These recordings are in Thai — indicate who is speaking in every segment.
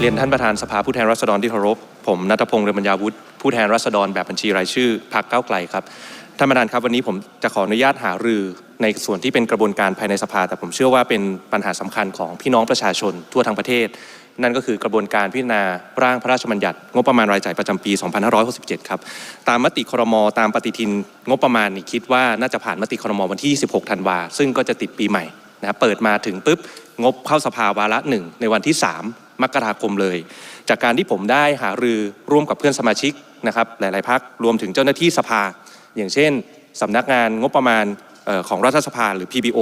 Speaker 1: เรียนท่านประธานสภาผู้แทนราษฎรที่เคารพ ผมนัทพงศ์เรือนปัญญาวุฒิผู้แทนราษฎรแบบบัญชีรายชื่อพรรคก้าวไกลครับ ท่านประธานครับวันนี้ผมจะขออนุญาตหารือในส่วนที่เป็นกระบวนการภายในสภา แต่ผมเชื่อว่าเป็นปัญหาสำคัญของพี่น้องประชาชนทั่วทั้งประเทศ นั่นก็คือกระบวนการพิจารณาร่างพระราชบัญญัติ งบประมาณรายจ่ายประจำปี 2567 ครับตามมติครม ตามปฏิทินงบประมาณนี่คิดว่าน่าจะผ่านมติครมวันที่ 26 ธันวาซึ่งก็จะติดปีใหม่ นะเปิดมาถึงปุ๊บงบเข้าสภาวาระหนึ่งในวันที่ 3 มกราคมเลย จากการที่ผมได้หารือร่วมกับเพื่อนสมาชิกนะครับหลาย ๆพักรวมถึงเจ้าหน้าที่สภา อย่างเช่นสำนักงานงบประมาณของรัฐสภาหรือ PBO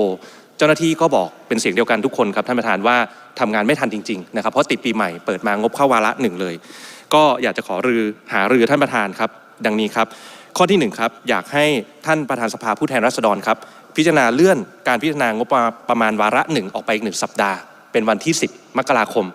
Speaker 1: เจ้าหน้าที่ก็บอกเป็นเสียงเดียวกันทุกคนครับท่านประธานว่าทำงานไม่ทันจริง ๆ นะครับ เพราะติดปีใหม่เปิดมางบเข้าวาระหนึ่งเลย ก็อยากจะขอรือหารือท่านประธานครับ ดังนี้ครับ ข้อที่หนึ่งครับ อยากให้ท่านประธานสภาผู้แทนราษฎรครับ พิจารณาเลื่อนการพิจารณางบประมาณวาระหนึ่งออกไปอีกหนึ่งสัปดาห์ เป็นวันที่ 10 มกราคม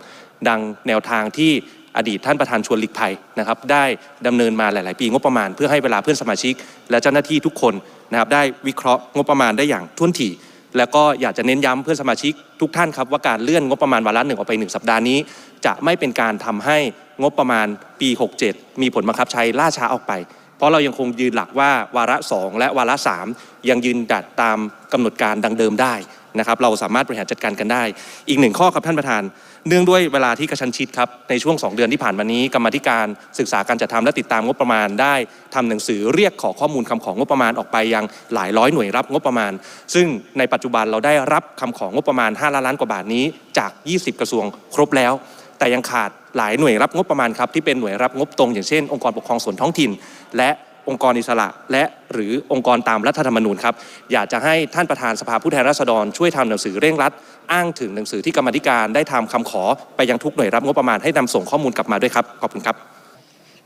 Speaker 1: ดังแนวทางที่อดีตท่านประธานชวนหลีกภัยนะครับได้ดำเนินมาหลาย ๆ ปีงบประมาณ เพื่อให้เวลาเพื่อนสมาชิก และเจ้าหน้าที่ทุกคนนะครับได้วิเคราะห์งบประมาณได้อย่างท่วนถี่ แล้วก็อยากจะเน้นย้ำเพื่อนสมาชิกทุกท่านครับว่าการเลื่อนงบประมาณวาระหนึ่งออกไปหนึ่งสัปดาห์นี้ จะไม่เป็นการทำให้งบประมาณปี 67 มีผลบังคับใช้ล่าช้าออกไป เพราะเรายังคงยืนหลักว่าวาระ 2 และวาระ 3 ยังยืนดัดตามกำหนดการดังเดิมได้นะครับเราสามารถบริหารจัดการกันได้ อีกหนึ่งข้อครับท่านประธาน เนื่องด้วยเวลาที่กระชันชิดครับในช่วง 2 เดือนที่ผ่านมานี้กรรมธิการศึกษาการจัดทำและติดตามงบประมาณได้ทำหนังสือเรียกขอข้อมูลคำของงบประมาณออกไปยังหลายร้อยหน่วยรับงบประมาณ ซึ่งในปัจจุบันเราได้รับคำของงบประมาณ5ล้านล้านกว่าบาทนี้จาก 20 กระทรวงครบแล้ว แต่ยังขาด หลายหน่วยรับงบประมาณครับที่เป็นหน่วยรับงบตรง อย่างเช่น องค์กรปกครองส่วนท้องถิ่น และองค์กรอิสระ และหรือองค์กรตามรัฐธรรมนูญครับอยากจะให้ท่านประธานสภาผู้แทนราษฎรช่วยทำหนังสือเร่งรัด อ้างถึงหนังสือที่กรรมธิการได้ทำคำขอไปยังทุกหน่วยรับงบประมาณให้นำส่งข้อมูลกลับมาด้วยครับขอบคุณครับ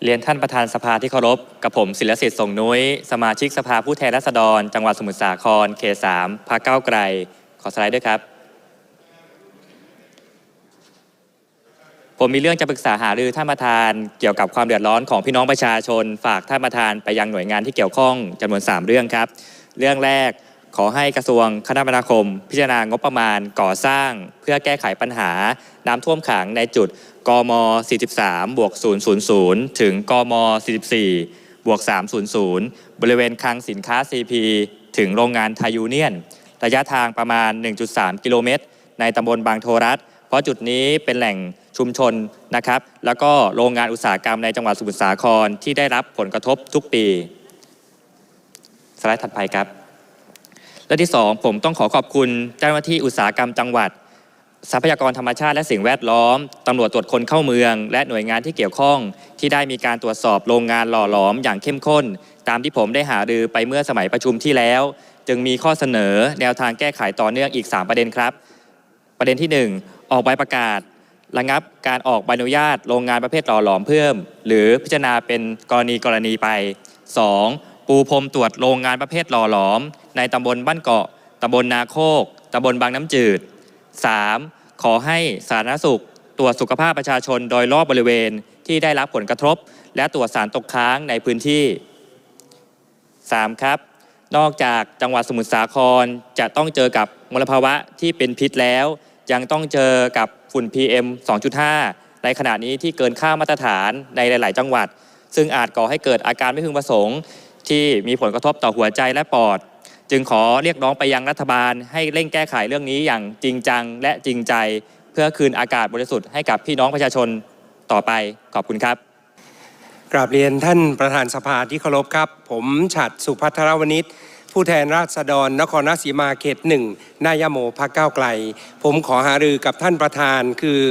Speaker 2: เรียนท่านประธานสภาที่เคารพ กับผมศิลสิทธิ์ส่งนุ้ย สมาชิกสภาผู้แทนราษฎร จังหวัดสมุทรสาครเขตสามพรรคก้าไกล ขอสไลด์ด้วยครับ ผมมีเรื่องจะปรึกษาหารือท่านประธานเกี่ยวกับความเดือดร้อนของพี่น้องประชาชน ฝากท่านประธานไปยังหน่วยงานที่เกี่ยวข้องจำนวน 3 เรื่องครับ เรื่องแรกขอให้กระทรวงคมนาคม พิจารณางบประมาณก่อสร้าง เพื่อแก้ไขปัญหา น้ำท่วมขังในจุดกม 43 บวก 000 ถึงกม 44 บวก 300 บริเวณคลังสินค้า CP ถึงโรงงานไทยยูเนียน ระยะทางประมาณ 1.3 กิโลเมตร ในตำบลบางโทรัฐ เพราะจุดนี้เป็นแหล่งชุมชนนะครับ แล้วก็โรงงานอุตสาหกรรมในจังหวัดสมุทรสาครที่ได้รับผลกระทบทุกปี สไลด์ถัดไปครับ และที่ 2 ผมต้องขอขอบคุณเจ้าหน้าที่อุตสาหกรรมจังหวัด ทรัพยากรธรรมชาติและสิ่งแวดล้อมตำรวจตรวจคนเข้าเมือง และหน่วยงานที่เกี่ยวข้อง ที่ได้มีการตรวจสอบโรงงานหล่อหลอมอย่างเข้มข้น ตามที่ผมได้หารือไปเมื่อสมัยประชุมที่แล้ว จึงมีข้อเสนอแนวทางแก้ไขต่อเนื่องอีก 3 ประเด็นครับ ประเด็นที่ 1 ออกใบประกาศ ระงับการออกใบอนุญาตโรงงานประเภทหล่อหลอมเพิ่ม หรือพิจารณาเป็นกรณีกรณีไป 2. ปูพรมตรวจโรงงานประเภทหล่อหลอม ในตำบลบ้านเกาะตำบลนาโคกตำบลบางน้ำจืด 3. ขอให้สาธารณสุข ตรวจสุขภาพประชาชนโดยรอบบริเวณที่ได้รับผลกระทบ และตรวจสารตกค้างในพื้นที่ 3. ครับ นอกจากจังหวัดสมุทรสาครจะต้องเจอกับมลภาวะที่เป็นพิษแล้ว ยังต้องเจอกับฝุ่น PM 2.5 ในขณะนี้ที่เกินค่ามาตรฐานในหลาย ๆ จังหวัด ซึ่งอาจก่อให้เกิดอาการไม่พึงประสงค์ ที่มีผลกระทบต่อหัวใจและปอด จึงขอเรียกร้องไปยังรัฐบาล ให้เร่งแก้ไขเรื่องนี้อย่างจริงจังและจริงใจ เพื่อคืนอากาศบริสุทธิ์ให้กับพี่น้องประชาชนต่อไปขอบคุณครับ
Speaker 3: กราบเรียนท่านประธานสภาที่เคารพครับ ผมฉัดสุพัทรวณิช ผู้แทนราษฎร นครราชสีมาเขตหนึ่งนายโมพักก้าไกล ผมขอหารือกับท่านประธานคือ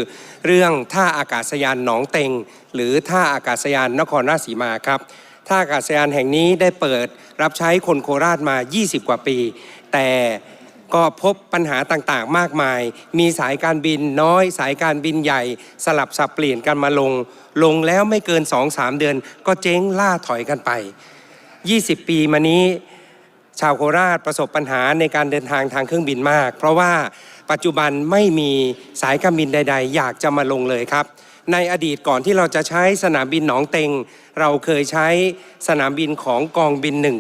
Speaker 3: เรื่องท่าอากาศยานหนองเต็ง หรือท่าอากาศยานนครราชสีมาครับท่าอากาศยานแห่งนี้ได้เปิดรับใช้คนโคราชมา 20 กว่าปี แต่ก็พบปัญหาต่างๆ มากมาย มีสายการบินน้อย สายการบินใหญ่ สลับสับเปลี่ยนกันมาลง ลงแล้วไม่เกิน 2-3 เดือน ก็เจ๊งล่าถอยกันไป 20 ปีมานี้ ชาวโคราชประสบปัญหาในการเดินทางทางเครื่องบินมาก เพราะว่าปัจจุบันไม่มีสายการบินใด ๆ อยากจะมาลงเลยครับ ในอดีตก่อนที่เราจะใช้สนามบินหนองเต็ง เราเคยใช้สนามบินของกองบินหนึ่ง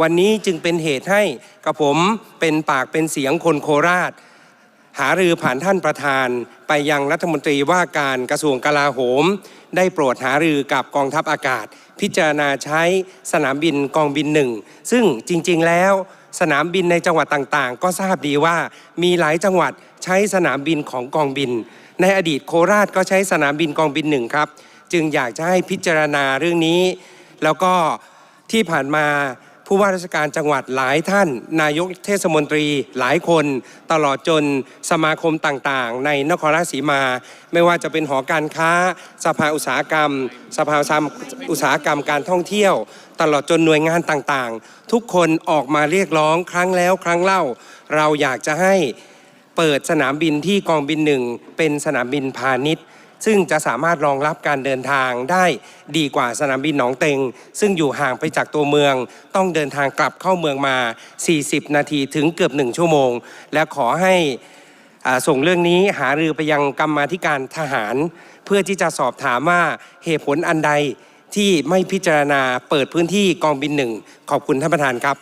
Speaker 3: วันนี้จึงเป็นเหตุให้กับผมเป็นปากเป็นเสียงคนโคราช หารือผ่านท่านประธานไปยังรัฐมนตรีว่าการกระทรวงกลาโหม ได้โปรดหารือกับกองทัพอากาศ พิจารณาใช้สนามบินกองบินหนึ่งซึ่งจริงๆแล้วสนามบินในจังหวัดต่างๆ ก็ทราบดีว่ามีหลายจังหวัดใช้สนามบินของกองบิน ในอดีตโคราชก็ใช้สนามบินกองบินหนึ่งครับ จึงอยากจะให้พิจารณาเรื่องนี้ แล้วก็ที่ผ่านมา ผู้ว่าราชการจังหวัดหลายท่าน นายกเทศมนตรีหลายคน ตลอดจนสมาคมต่างๆ ในนครราชสีมา ไม่ว่าจะเป็นหอการค้า สภาอุตสาหกรรม สภาอุตสาหกรรมการท่องเที่ยว ตลอดจนหน่วยงานต่างๆ ทุกคนออกมาเรียกร้องครั้งแล้วครั้งเล่า เราอยากจะให้เปิดสนามบินที่กองบินหนึ่งเป็นสนามบินพาณิชย์ ซึ่งจะสามารถรองรับการเดินทางได้ดีกว่าสนามบินหนองเต็ง ซึ่งอยู่ห่างไปจากตัวเมือง ต้องเดินทางกลับเข้าเมืองมา 40 นาทีถึงเกือบ 1 ชั่วโมง และขอให้ส่งเรื่องนี้หารือไปยังกรรมาธิการทหาร เพื่อที่จะสอบถามว่าเหตุผลอันใดที่ไม่พิจารณาเปิดพื้นที่กองบินหนึ่ง ขอบคุณท่านประธานครับ